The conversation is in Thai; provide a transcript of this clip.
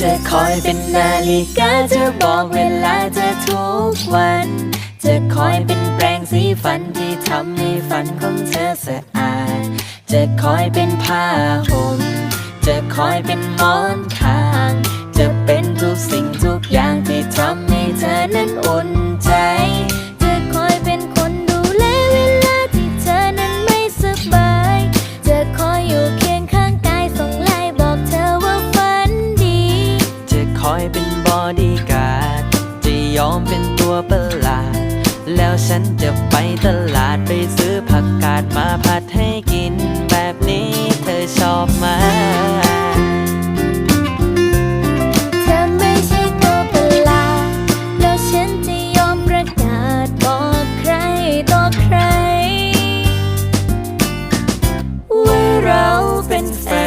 จะคอยเป็นนาฬิกาจะบอกเวลาจะทุกวัน จะคอยเป็นแปรงสีฟันที่ทำให้ฟันของเธอสะอาด จะคอยเป็นผ้าห่มจะคอยเป็นหมอนข้าง อยเป็นบอดี้การ์ดจะยอมเป็นตัวประหลาด แล้วฉันจะไปตลาดไปซื้อผักกาดมาผัดให้กิน แบบนี้เธอชอบไหมเป็นแฟ